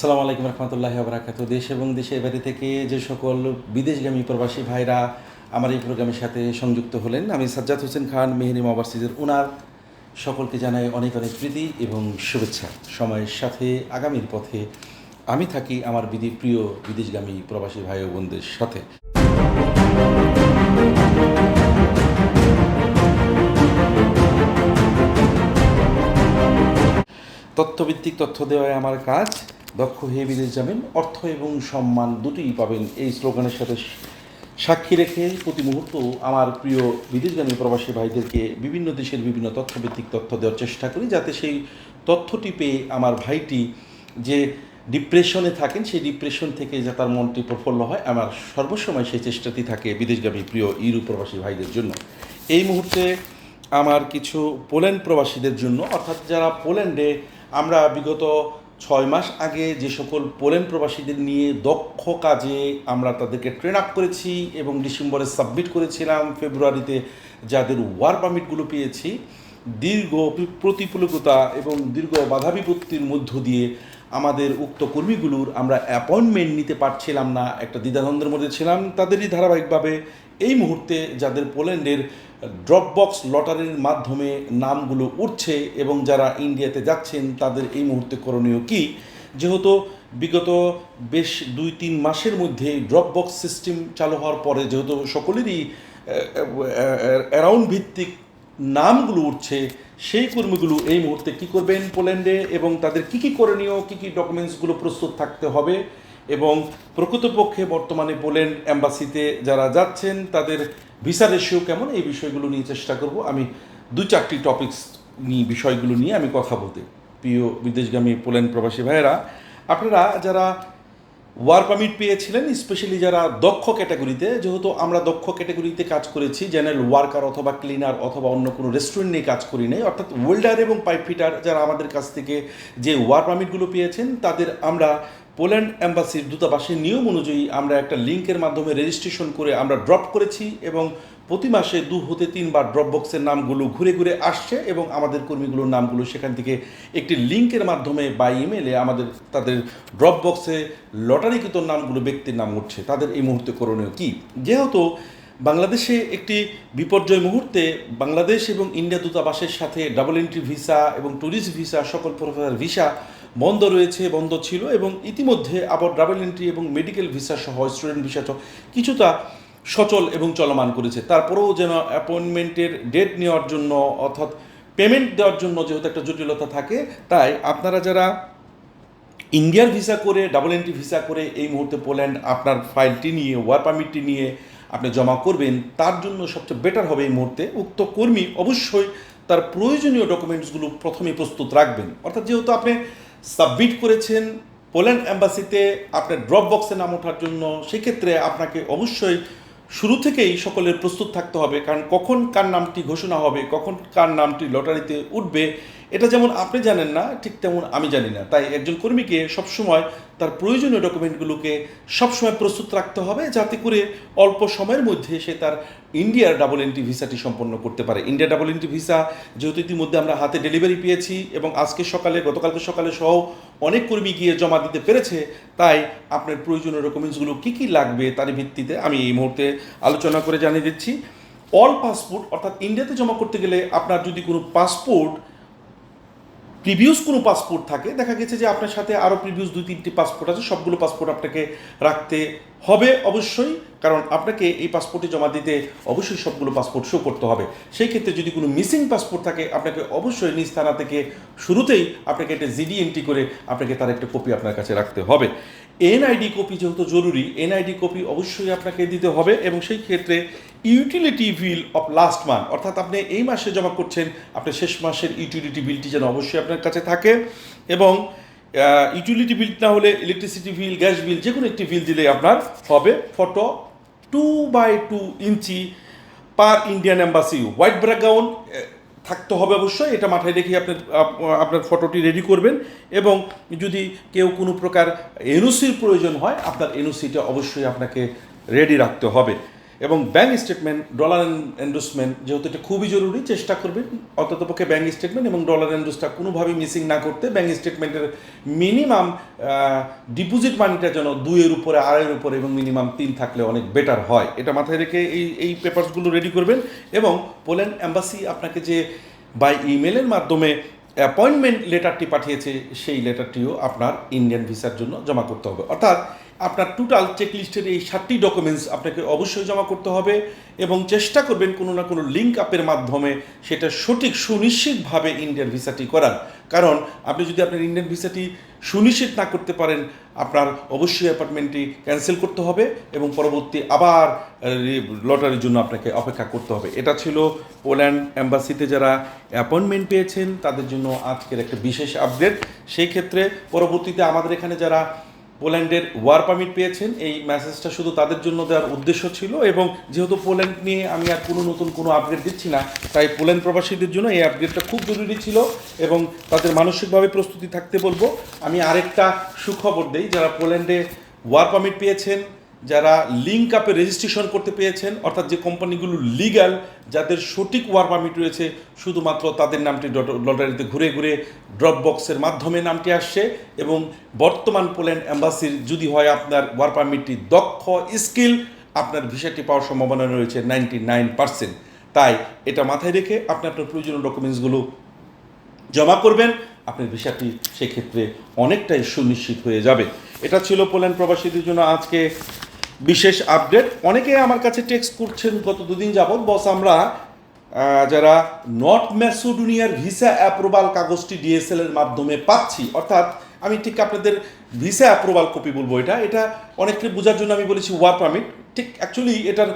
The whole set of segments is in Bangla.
সালাম আলাইকুম রহমতুল্লাহ আবরাকাত দেশ এবং দেশের বাইরে থেকে যে সকল বিদেশগামী প্রবাসী ভাইরা আমার এই প্রোগ্রামের সাথে সংযুক্ত হলেন, আমি সাজ্জাদ হোসেন খান মেহরিম ওভারসিজের ওনার সকলকে জানাই অনেক অনেক প্রীতি এবং শুভেচ্ছা। সময়ের সাথে আগামীর পথে আমি থাকি আমার বিধি প্রিয় বিদেশগামী প্রবাসী ভাই ও বোনদের সাথে। তথ্যভিত্তিক তথ্য দেওয়াই আমার কাজ। দক্ষ হয়ে বিদেশ যাবেন, অর্থ এবং সম্মান দুটিই পাবেন। এই স্লোগানের সাথে সাক্ষী রেখে প্রতি মুহূর্ত আমার প্রিয় বিদেশগামী প্রবাসী ভাইদেরকে বিভিন্ন দেশের বিভিন্ন তথ্যভিত্তিক তথ্য দেওয়ার চেষ্টা করি, যাতে সেই তথ্যটি পেয়ে আমার ভাইটি যে ডিপ্রেশনে থাকেন, সেই ডিপ্রেশন থেকে যা তার মনটি প্রফুল্ল হয়, আমার সর্বসময় সেই চেষ্টাটি থাকে বিদেশগামী প্রিয় ইউরোপ প্রবাসী ভাইদের জন্য। এই মুহূর্তে আমার কিছু পোল্যান্ড প্রবাসীদের জন্য, অর্থাৎ যারা পোল্যান্ডে আমরা বিগত ছয় মাস আগে যে সকল পোলেন প্রবাসীদের নিয়ে দক্ষ কাজে আমরা তাদেরকে ট্রেন আপ করেছি এবং ডিসেম্বরে সাবমিট করেছিলাম, ফেব্রুয়ারিতে যাদের ওয়ার পারমিটগুলো পেয়েছি, দীর্ঘ প্রতিফলকতা এবং দীর্ঘ বাধা বিপত্তির মধ্য দিয়ে আমাদের উক্ত কর্মীগুলোর আমরা অ্যাপয়েন্টমেন্ট নিতে পারছিলাম না, একটা দ্বিধাদ্বন্দ্বের মধ্যে ছিলাম। তাদেরই ধারাবাহিকভাবে এই মুহূর্তে যাদের পোল্যান্ডের ড্রপবক্স লটারির মাধ্যমে নামগুলো উঠছে এবং যারা ইন্ডিয়াতে যাচ্ছেন, তাদের এই মুহূর্তে করণীয় কী? যেহেতু বিগত বেশ দুই তিন মাসের মধ্যে ড্রপবক্স সিস্টেম চালু হওয়ার পরে যেহেতু সকলেরই অ্যারাউন্ড ভিত্তিক নামগুলো উঠছে সেই কর্মীগুলো এই মুহূর্তে কি করবেন পোল্যান্ডে এবং তাদের কি কি করণীয়, কি কি ডকুমেন্টসগুলো প্রস্তুত থাকতে হবে এবং প্রকৃতপক্ষে বর্তমানে পোল্যান্ড অ্যাম্বাসিতে যারা যাচ্ছেন, তাদের ভিসা রেশিও কেমন? এই বিষয়গুলো নিয়ে চেষ্টা করব। আমি দু চারটি টপিকস নিয়ে, বিষয়গুলো নিয়ে আমি কথা বলতে। প্রিয় বিদেশগামী পোল্যান্ড প্রবাসী ভাইয়েরা, আপনারা যারা ওয়ার পারমিট পেয়েছিলেন, স্পেশালি যারা দক্ষ ক্যাটাগরিতে, যেহেতু আমরা দক্ষ ক্যাটাগরিতে কাজ করেছি, জেনারেল ওয়ার্কার অথবা ক্লিনার অথবা অন্য কোনো রেস্টুরেন্ট নিয়ে কাজ করি নাই, অর্থাৎ ওয়েল্ডার এবং পাইপ ফিটার যারা আমাদের কাছ থেকে যে ওয়ার পারমিটগুলো পেয়েছেন, তাদের আমরা পোল্যান্ড অ্যাম্বাসির দূতাবাসের নিয়ম অনুযায়ী আমরা একটা লিঙ্কের মাধ্যমে রেজিস্ট্রেশন করে আমরা ড্রপ করেছি এবং প্রতি মাসে দু হতে তিনবার ড্রপ বক্সের নামগুলো ঘুরে ঘুরে আসছে এবং আমাদের কর্মীগুলোর নামগুলো সেখান থেকে একটি লিঙ্কের মাধ্যমে বা ইমেলে আমাদের, তাদের ড্রপ বক্সে লটারিকৃত নামগুলো ব্যক্তির নাম উঠছে। তাদের এই মুহূর্তে করণীয় কী? যেহেতু বাংলাদেশে একটি বিপর্যয় মুহূর্তে বাংলাদেশ এবং ইন্ডিয়া দূতাবাসের সাথে ডাবল এন্ট্রি ভিসা এবং ট্যুরিস্ট ভিসা সকল প্রকার ভিসা বন্ধ রয়েছে, বন্ধ ছিল এবং ইতিমধ্যে আবার ডাবল এন্ট্রি এবং মেডিকেল ভিসা সহ স্টুডেন্ট ভিসা সহ কিছুটা সচল এবং চলমান করেছে। তারপরেও যেন অ্যাপয়েন্টমেন্টের ডেট নেওয়ার জন্য অর্থাৎ পেমেন্ট দেওয়ার জন্য যেহেতু একটা জটিলতা থাকে, তাই আপনারা যারা ইন্ডিয়ার ভিসা করে ডাবল এন্ট্রি ভিসা করে এই মুহূর্তে পোল্যান্ড আপনার ফাইলটি নিয়ে ওয়ার পারমিটটি নিয়ে আপনি জমা করবেন, তার জন্য সবচেয়ে বেটার হবে এই মুহূর্তে। উক্ত কর্মী অবশ্যই তার প্রয়োজনীয় ডকুমেন্টসগুলো প্রথমে প্রস্তুত রাখবেন। অর্থাৎ যেহেতু আপনি সাবমিট করেছেন পোল্যান্ড অ্যাম্বাসিতে আপনার ড্রপ বক্সে নাম ওঠার জন্য। সেক্ষেত্রে আপনাকে অবশ্যই শুরু থেকেই সকলের প্রস্তুত থাকতে হবে, কারণ কখন কার নামটি ঘোষণা হবে, কখন কার নামটি লটারিতে উঠবে এটা যেমন আপনি জানেন না, ঠিক তেমন আমি জানি না। তাই একজন কর্মীকে সবসময় তার প্রয়োজনীয় ডকুমেন্টগুলোকে সবসময় প্রস্তুত রাখতে হবে, যাতে করে অল্প সময়ের মধ্যে সে তার ইন্ডিয়ার ডাবল এন্ট্রি ভিসাটি সম্পন্ন করতে পারে। ইন্ডিয়া ডাবল এন্ট্রি ভিসা যেহেতু ইতিমধ্যে আমরা হাতে ডেলিভারি পেয়েছি এবং আজকে সকালে, গতকালকে সকালে সহ অনেক কর্মী গিয়ে জমা দিতে পেরেছে, তাই আপনার প্রয়োজনীয় ডকুমেন্টসগুলো কী কী লাগবে তার ভিত্তিতে আমি এই মুহূর্তে আলোচনা করে জানিয়ে দিচ্ছি। অল পাসপোর্ট অর্থাৎ ইন্ডিয়াতে জমা করতে গেলে আপনার যদি কোনো পাসপোর্ট প্রিভিউস কোনো পাসপোর্ট থাকে, দেখা গেছে যে আপনার সাথে আরও প্রিভিউস দুই, তিনটি পাসপোর্ট আছে, সবগুলো পাসপোর্ট আপনাকে রাখতে হবে অবশ্যই, কারণ আপনাকে এই পাসপোর্টে জমা দিতে অবশ্যই সবগুলো পাসপোর্ট শো করতে হবে। সেই ক্ষেত্রে যদি কোনো মিসিং পাসপোর্ট থাকে, আপনাকে অবশ্যই নিজ থানা থেকে শুরুতেই আপনাকে একটা জিডি এন্ট্রি করে আপনাকে তার একটা কপি আপনার কাছে রাখতে হবে। এনআইডি কপি যেহেতু জরুরি এনআইডি কপি অবশ্যই আপনাকে দিতে হবে এবং সেই ক্ষেত্রে utility bill of last month অর্থাৎ আপনি এই মাসে জমা করছেন আপনার শেষ মাসের ইউটিলিটি বিলটি যেন অবশ্যই আপনার কাছে থাকে এবং ইউটিলিটি বিল না হলে ইলেকট্রিসিটি বিল গ্যাস বিল যে কোনো একটি বিল দিলে আপনার হবে photo two by two inch per Indian embassy white background থাকতে হবে অবশ্যই, এটা মাথায় রেখে আপনার আপনার ফটোটি রেডি করবেন এবং যদি কেউ কোনো প্রকার এনওসির প্রয়োজন হয়, আপনার এনওসিটা অবশ্যই আপনাকে রেডি রাখতে হবে। এবং ব্যাঙ্ক স্টেটমেন্ট ডলার এন্ডোসমেন্ট যেহেতু এটা খুবই জরুরি, চেষ্টা করবেন অন্ততপক্ষে ব্যাংক স্টেটমেন্ট এবং ডলার এন্ডোসটা কোনোভাবেই মিসিং না করতে। ব্যাংক স্টেটমেন্টের মিনিমাম ডিপোজিট মানিটা যেন দুইয়ের উপরে, আড়াইয়ের উপরে এবং মিনিমাম তিন থাকলে অনেক বেটার হয়। এটা মাথায় রেখে এই এই পেপারসগুলো রেডি করবেন এবং পোল্যান্ড অ্যাম্বাসি আপনাকে যে বাই ইমেলের মাধ্যমে অ্যাপয়েন্টমেন্ট লেটারটি পাঠিয়েছে, সেই লেটারটিও আপনার ইন্ডিয়ান ভিসার জন্য জমা করতে হবে। অর্থাৎ আপনার টোটাল চেকলিস্টের এই সাতটি ডকুমেন্টস আপনাকে অবশ্যই জমা করতে হবে এবং চেষ্টা করবেন কোনো না কোনো লিঙ্ক আপের মাধ্যমে সেটা সঠিক সুনিশ্চিতভাবে ইন্ডিয়ান ভিসাটি করার। কারণ আপনি যদি আপনার ইন্ডিয়ান ভিসাটি সুনিশ্চিত না করতে পারেন, আপনার অবশ্যই অ্যাপার্টমেন্টটি ক্যান্সেল করতে হবে এবং পরবর্তী আবার লটারির জন্য আপনাকে অপেক্ষা করতে হবে। এটা ছিল পোল্যান্ড অ্যাম্বাসিতে যারা অ্যাপয়েন্টমেন্ট পেয়েছেন, তাদের জন্য আজকের একটা বিশেষ আপডেট সেই ক্ষেত্রে পরবর্তীতে আমাদের এখানে যারা পোল্যান্ডের ওয়ার পারমিট পেয়েছেন। এই মেসেজটা শুধু তাদের জন্য দেওয়ার উদ্দেশ্য ছিল এবং যেহেতু পোল্যান্ড নিয়ে আমি আর কোনো নতুন কোনো আপডেট দিচ্ছি না, তাই পোল্যান্ড প্রবাসীদের জন্য এই আপডেটটা খুব জরুরি ছিল এবং তাদের মানসিকভাবে প্রস্তুতি থাকতে বলব। আমি আরেকটা সুখবর দিই, যারা পোল্যান্ডে ওয়ার পারমিট পেয়েছেন যারা লিঙ্ক আপে রেজিস্ট্রেশন করতে পেরেছেন অর্থাৎ যে কোম্পানিগুলো লিগ্যাল যাদের সঠিক ওয়ার পারমিট রয়েছে, শুধুমাত্র তাদের নামটি লটারিতে ঘুরে ঘুরে ড্রপ বক্সের মাধ্যমে নামটি আসছে এবং বর্তমান পোল্যান্ড অ্যাম্বাসির যদি হয় আপনার ওয়ার পারমিটটি দক্ষ স্কিল আপনার ভিসাটি পাওয়ার সম্ভাবনা রয়েছে নাইনটি নাইন পার্সেন্ট তাই এটা মাথায় রেখে আপনি আপনার প্রয়োজনীয় ডকুমেন্টসগুলো জমা করবেন, আপনার ভিসাটি সেক্ষেত্রে অনেকটাই সুনিশ্চিত হয়ে যাবে। এটা ছিল পোল্যান্ড প্রবাসীদের জন্য আজকে বিশেষ আপডেট। অনেকে আমার কাছে টেক্সট করছেন, গত দুদিন যাবৎ। বস, আমরা যারা নর্থ ম্যাসোডোনিয়ার ভিসা অ্যাপ্রুভাল কাগজটি ডিএসএল এর মাধ্যমে পাচ্ছি, অর্থাৎ আমি ঠিক আপনাদের ভিসা অ্যাপ্রুভাল কপি বলব এটা। এটা অনেককে বোঝার জন্য আমি বলেছি ওয়ার পারমিট ঠিক অ্যাকচুয়ালি এটার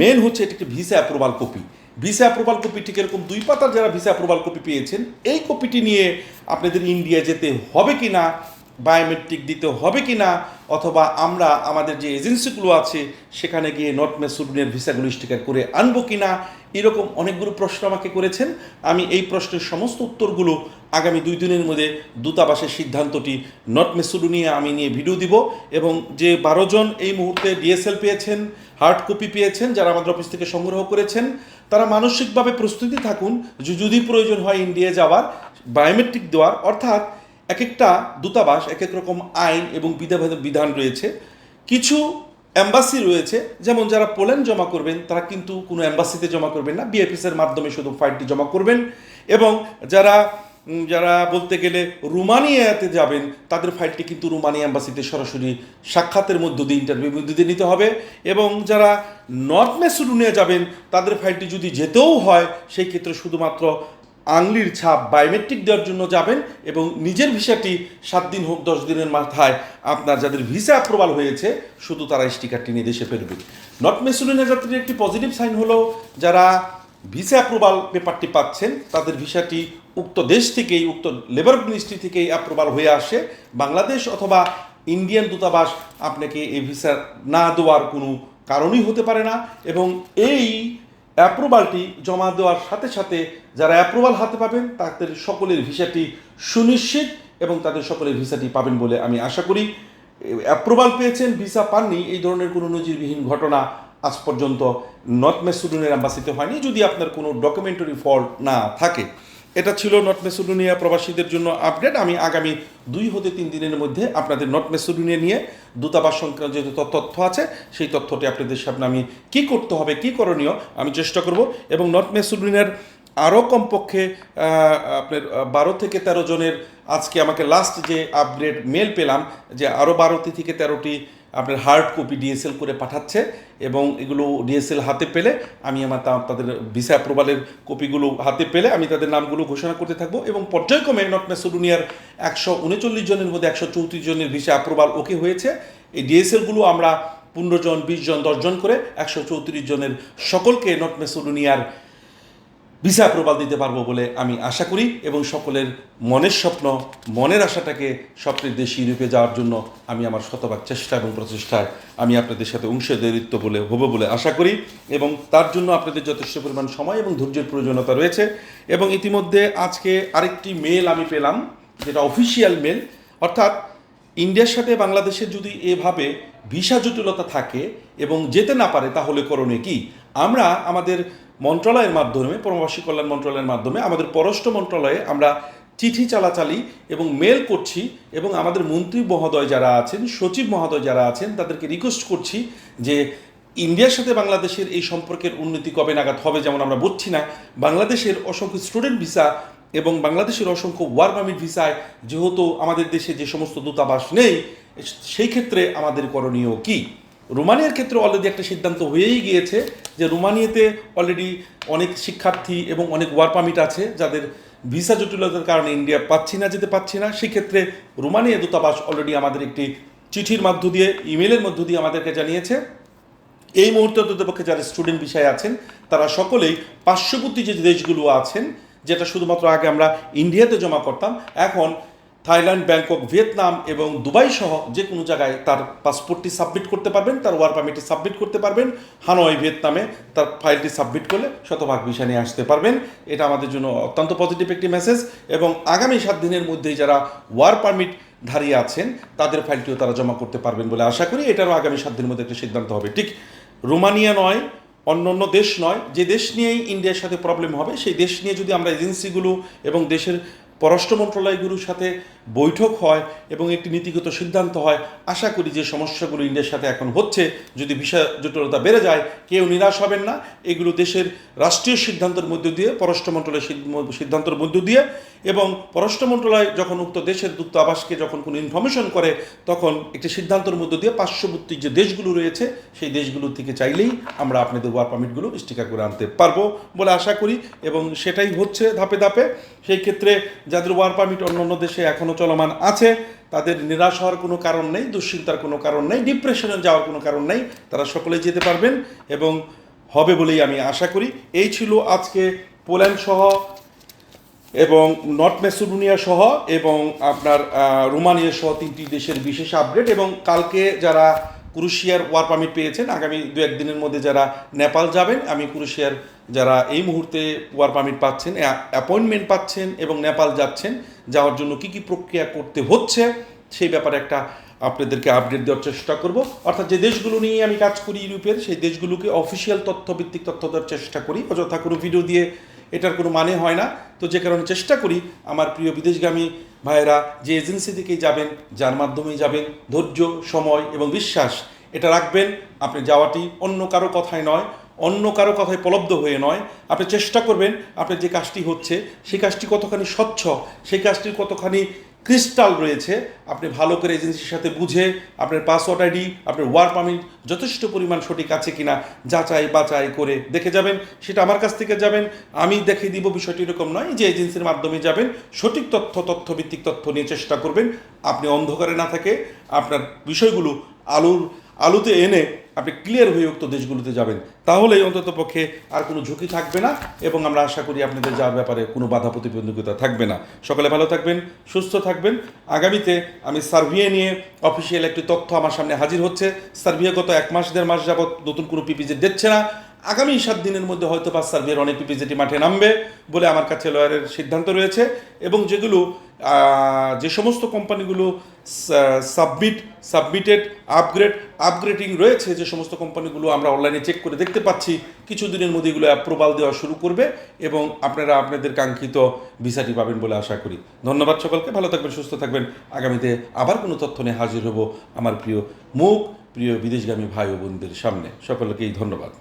মেন হচ্ছে এটা একটি visa approval copy visa approval copy ঠিক এরকম দুই পাতার যারা ভিসা অ্যাপ্রুভাল কপি পেয়েছেন, এই কপিটি নিয়ে আপনাদের ইন্ডিয়া যেতে হবে কি না বায়োমেট্রিক দিতে হবে কি না অথবা আমরা আমাদের যে এজেন্সিগুলো আছে, সেখানে গিয়ে নর্থ মেসুডনের ভিসাগুলো স্টিকার করে আনব কি না এরকম অনেকগুলো প্রশ্ন আমাকে করেছেন। আমি এই প্রশ্নের সমস্ত উত্তরগুলো আগামী দুই দিনের মধ্যে দূতাবাসের সিদ্ধান্তটি নট নর্থ মেসুডোনিয়া আমি নিয়ে ভিডিও দিব এবং যে বারো জন এই মুহূর্তে ডিএসএল পেয়েছেন হার্ড কপি পেয়েছেন, যারা আমাদের অফিস থেকে সংগ্রহ করেছেন, তারা মানসিকভাবে প্রস্তুতি থাকুন। যদি প্রয়োজন হয় ইন্ডিয়া যাওয়ার বায়োমেট্রিক দেওয়ার, অর্থাৎ এক একটা দূতাবাস এক এক রকম আইন এবং বিধান রয়েছে। কিছু অ্যাম্বাসি রয়েছে, যেমন যারা পোল্যান্ড জমা করবেন, তারা কিন্তু কোনো অ্যাম্বাসিতে জমা করবেন না। বিএফএসের মাধ্যমে শুধু ফাইলটি জমা করবেন এবং যারা যারা বলতে গেলে রুমানিয়াতে যাবেন, তাদের ফাইলটি কিন্তু রুমানিয়া অ্যাম্বাসিতে সরাসরি সাক্ষাতের মধ্য দিয়ে ইন্টারভিউ মধ্য দিয়ে নিতে হবে এবং যারা নর্থ মেসুডোনিয়া যাবেন, তাদের ফাইলটি যদি যেতেও হয়, সেই ক্ষেত্রে শুধুমাত্র আংলির ছাপ বায়োমেট্রিক দেওয়ার জন্য যাবেন এবং নিজের ভিসাটি সাত দিন হোক, দশ দিনের মাথায় আপনার যাদের ভিসা অ্যাপ্রুভাল হয়েছে, শুধু তারা স্টিকারটি নিয়ে দেশে ফেরবে। নট মেসুলিনা যাত্রীর একটি পজিটিভ সাইন হলো, যারা ভিসা অ্যাপ্রুভাল পেপারটি পাচ্ছেন, তাদের ভিসাটি উক্ত দেশ থেকেই, উক্ত লেবার মিনিস্ট্রি থেকেই অ্যাপ্রুভাল হয়ে আসে। বাংলাদেশ অথবা ইন্ডিয়ান দূতাবাস আপনাকে এই ভিসা না দেওয়ার কোনো কারণই হতে পারে না এবং এই অ্যাপ্রুভালটি জমা দেওয়ার সাথে সাথে যারা অ্যাপ্রুভাল হাতে পাবেন, তাদের সকলের ভিসাটি সুনিশ্চিত এবং তাদের সকলের ভিসাটি পাবেন বলে আমি আশা করি। অ্যাপ্রুভাল পেয়েছেন, ভিসা পাননি, এই ধরনের কোনো নজিরবিহীন ঘটনা আজ পর্যন্ত নর্থ মেসুডনের অ্যাম্বাসিতে হয়নি। যদি আপনার কোনো ডকুমেন্টারি ফল্ট না থাকে এটা ছিল নর্থ মেসুডোনিয়া প্রবাসীদের জন্য আপডেট আমি আগামী দুই হতে তিন দিনের মধ্যে আপনাদের নর্থ মেসুডোনিয়া নিয়ে দূতাবাস সংক্রান্ত যে তথ্য- আছে, সেই তথ্যটি আপনাদের সামনে আমি কী করতে হবে, কী করণীয়, আমি চেষ্টা করব। এবং নর্থ মেসুডোনিয়ার আরও কমপক্ষে আপনার বারো থেকে তেরো জনের আজকে আমাকে লাস্ট যে আপগ্রেড মেল পেলাম, যে আরও বারোটি থেকে তেরোটি আপনার হার্ড কপি ডিএসএল করে পাঠাচ্ছে এবং এগুলো ডিএসএল হাতে পেলে আমি আমার তাদের ভিসা অ্যাপ্রুভালের কপিগুলো হাতে পেলে আমি তাদের নামগুলো ঘোষণা করতে থাকব এবং পর্যায়ক্রমে নর্থ মেসোডোনিয়ার একশো উনচল্লিশ জনের মধ্যে একশো চৌত্রিশ জনের ভিসা অ্যাপ্রুভাল ওকে হয়েছে। এই ডিএসএলগুলো আমরা পনেরো জন, বিশ জন দশজন করে একশো চৌত্রিশ জনের সকলকে নর্থ মেসোডোনিয়ার ভিসা অ্যাপ্রুভাল দিতে পারব বলে আমি আশা করি এবং সকলের মনের স্বপ্ন, মনের আশাটাকে স্বপ্নের দেশ ইউরোপে যাওয়ার জন্য আমি আমার শতভাগ চেষ্টা এবং প্রচেষ্টায় আমি আপনাদের সাথে অংশীদারিত্ব বলে, হব বলে আশা করি এবং তার জন্য আপনাদের যথেষ্ট পরিমাণ সময় এবং ধৈর্যের প্রয়োজনীয়তা রয়েছে এবং ইতিমধ্যে আজকে আরেকটি মেল আমি পেলাম, যেটা অফিসিয়াল মেল অর্থাৎ ইন্ডিয়ার সাথে বাংলাদেশের যদি এভাবে ভিসা জটিলতা থাকে এবং যেতে না পারে তাহলে করণীয় কি? আমরা আমাদের মন্ত্রণালয়ের মাধ্যমে প্রবাসী কল্যাণ মন্ত্রণালয়ের মাধ্যমে, আমাদের পররাষ্ট্র মন্ত্রণালয়ে আমরা চিঠি চালাচালি এবং মেল করছি এবং আমাদের মন্ত্রী মহোদয় যারা আছেন, সচিব মহোদয় যারা আছেন, তাদেরকে রিকোয়েস্ট করছি যে ইন্ডিয়ার সাথে বাংলাদেশের এই সম্পর্কের উন্নতি কবে নাগাদ হবে যেমন আমরা বুঝছি না। বাংলাদেশের অসংখ্য স্টুডেন্ট ভিসা এবং বাংলাদেশের অসংখ্য ওয়ার পারমিট ভিসায় যেহেতু আমাদের দেশে যে সমস্ত দূতাবাস নেই, সেই ক্ষেত্রে আমাদের করণীয় কি? রোমানিয়ার ক্ষেত্রে অলরেডি একটা সিদ্ধান্ত হয়েই গিয়েছে যে রোমানিয়াতে অলরেডি অনেক শিক্ষার্থী এবং অনেক ওয়ার পারমিট আছে, যাদের ভিসা জটিলতার কারণে ইন্ডিয়া পাচ্ছি না, যেতে পাচ্ছি না, সেক্ষেত্রে রোমানিয়া দূতাবাস অলরেডি আমাদের একটি চিঠির মধ্য দিয়ে ইমেলের মধ্য দিয়ে আমাদেরকে জানিয়েছে। এই মুহূর্তে অন্ততপক্ষে যারা স্টুডেন্ট বিষয়ে আছেন, তারা সকলেই পার্শ্ববর্তী যে দেশগুলো আছেন, যেটা শুধুমাত্র আগে আমরা ইন্ডিয়াতে জমা করতাম, এখন থাইল্যান্ড, ব্যাংকক, ভিয়েতনাম এবং দুবাই সহ যে কোনো জায়গায় তার পাসপোর্টটি সাবমিট করতে পারবেন, তার ওয়ার পারমিটটি সাবমিট করতে পারবেন, হানয়, ভিয়েতনামে তার ফাইলটি সাবমিট করলে শতভাগ ভিসা নিয়ে আসতে পারবেন। এটা আমাদের জন্য অত্যন্ত পজিটিভ একটি মেসেজ এবং আগামী সাত দিনের মধ্যেই যারা ওয়ার পারমিট ধারিয়ে আছেন, তাদের ফাইলটিও তারা জমা করতে পারবেন বলে আশা করি। এটারও আগামী সাত দিনের মধ্যে একটা সিদ্ধান্ত হবে। ঠিক রোমানিয়া নয় অন্য অন্য দেশ নয়, যে দেশ নিয়েই ইন্ডিয়ার সাথে প্রবলেম হবে, সেই দেশ নিয়ে যদি আমরা এজেন্সিগুলো এবং দেশের পররাষ্ট্র মন্ত্রণালয়গুলোর সাথে বৈঠক হয় এবং একটি নীতিগত সিদ্ধান্ত হয়। আশা করি যে সমস্যাগুলো ইন্ডিয়ার সাথে এখন হচ্ছে। যদি বিষয় জটিলতা বেড়ে যায়, কেউ নিরাশ হবেন না। এগুলো দেশের রাষ্ট্রীয় সিদ্ধান্তের মধ্য দিয়ে, পররাষ্ট্র মন্ত্রণালয়ের সিদ্ধান্তের মধ্য দিয়ে এবং পররাষ্ট্র মন্ত্রণালয় যখন উক্ত দেশের দূতাবাসকে যখন কোনো ইনফরমেশন করে, তখন একটি সিদ্ধান্তের মধ্য দিয়ে পার্শ্ববর্তী যে দেশগুলো রয়েছে, সেই দেশগুলো থেকে চাইলেই আমরা আপনাদের ওয়ার পারমিটগুলো স্টিকার করে আনতে পারব বলে আশা করি এবং সেটাই হচ্ছে ধাপে ধাপে। সেই ক্ষেত্রে যাদের ওয়ার পারমিট অন্য অন্য দেশে এখনও চলমান আছে, তাদের নিরাশ হওয়ার কোনো কারণ নেই, দুশ্চিন্তার কোনো কারণ নেই ডিপ্রেশনে যাওয়ার কোনো কারণ নেই, তারা সকলেই যেতে পারবেন এবং হবে বলেই আমি আশা করি। এই ছিল আজকে পোল্যান্ড সহ এবং নর্থ মেসিডোনিয়া সহ এবং আপনার রোমানিয়া সহ তিনটি দেশের বিশেষ আপডেট এবং কালকে যারা ক্রুশিয়ার ওয়ার পারমিট পেয়েছেন। আগামী দু একদিনের মধ্যে যারা নেপাল যাবেন, আমি ক্রুশিয়ার যারা এই মুহূর্তে ওয়ার পারমিট পাচ্ছেন অ্যাপয়েন্টমেন্ট পাচ্ছেন এবং নেপাল যাচ্ছেন, যাওয়ার জন্য কি কি প্রক্রিয়া করতে হচ্ছে, সেই ব্যাপারে একটা আপনাদেরকে আপডেট দেওয়ার চেষ্টা করব। অর্থাৎ যে দেশগুলো নিয়ে আমি কাজ করি ইউরোপের, সেই দেশগুলোকে অফিসিয়াল তথ্যভিত্তিক তথ্য দেওয়ার চেষ্টা করি। অযথা কোনো ভিডিও দিয়ে এটার কোনো মানে হয় না। তো যে কারণে চেষ্টা করি আমার প্রিয় বিদেশগামী ভাইয়েরা যে এজেন্সি থেকেই যাবেন, যার মাধ্যমেই যাবেন, ধৈর্য, সময় এবং বিশ্বাস, এটা রাখবেন। আপনি যাওয়াটি অন্য কারও কথায় নয় অন্য কারও কথায় উপলব্ধ হয়ে নয়। আপনি চেষ্টা করবেন আপনার যে কাজটি হচ্ছে, সেই কাজটি কতখানি স্বচ্ছ, সেই কাজটির কতখানি ক্রিস্টাল রয়েছে, আপনি ভালো করে এজেন্সির সাথে বুঝে, আপনার পাসওয়ার্ড আইডি, আপনার ওয়ার পারমিট যথেষ্ট পরিমাণ সঠিক আছে কিনা, যাচাই বাছাই করে দেখে যাবেন। সেটা আমার কাছ থেকে যাবেন, আমি দেখে দিব, বিষয়টি এরকম নয় যে এজেন্সির মাধ্যমে যাবেন, সঠিক তথ্য তথ্যভিত্তিক তথ্য নিয়ে চেষ্টা করবেন। আপনি অন্ধকারে না থাকে, আপনার বিষয়গুলো আলুর আলুতে এনে আপনি ক্লিয়ার হয়ে উক্ত দেশগুলোতে যাবেন তাহলে অন্তত পক্ষে আর কোনো ঝুঁকি থাকবে না এবং আমরা আশা করি আপনাদের যাওয়ার ব্যাপারে কোনো বাধা প্রতিবন্ধকতা থাকবে না। সকালে ভালো থাকবেন, সুস্থ থাকবেন। আগামীতে আমি সার্ভিয়া নিয়ে অফিসিয়াল একটি তথ্য আমার সামনে হাজির হচ্ছে। সার্ভিয়া গত এক মাস, দেড় মাস যাবৎ নতুন কোনো পিপিজে দিচ্ছে না। আগামী সাত দিনের মধ্যে হয়তো বা সার্ভিয়ার অনেক পিপিজেটি মাঠে নামবে বলে আমার কাছে লয়ারের সিদ্ধান্ত রয়েছে এবং যেগুলো যে সমস্ত কোম্পানিগুলো সাবমিট সাবমিটেড আপগ্রেড আপগ্রেডিং রয়েছে। যে সমস্ত কোম্পানিগুলো আমরা অনলাইনে চেক করে দেখতে পাচ্ছি কিছু দিনের মধ্যে এগুলো অ্যাপ্রুভাল দেওয়া শুরু করবে এবং আপনারা আপনাদের কাঙ্ক্ষিত ভিসাটি পাবেন বলে আশা করি। ধন্যবাদ সকলকে, ভালো থাকবেন, সুস্থ থাকবেন। আগামীতে আবার কোনো তথ্য নিয়ে হাজির হব আমার প্রিয় মুখ, প্রিয় বিদেশগামী ভাই ও বোনদের সামনে। সকলকেই ধন্যবাদ।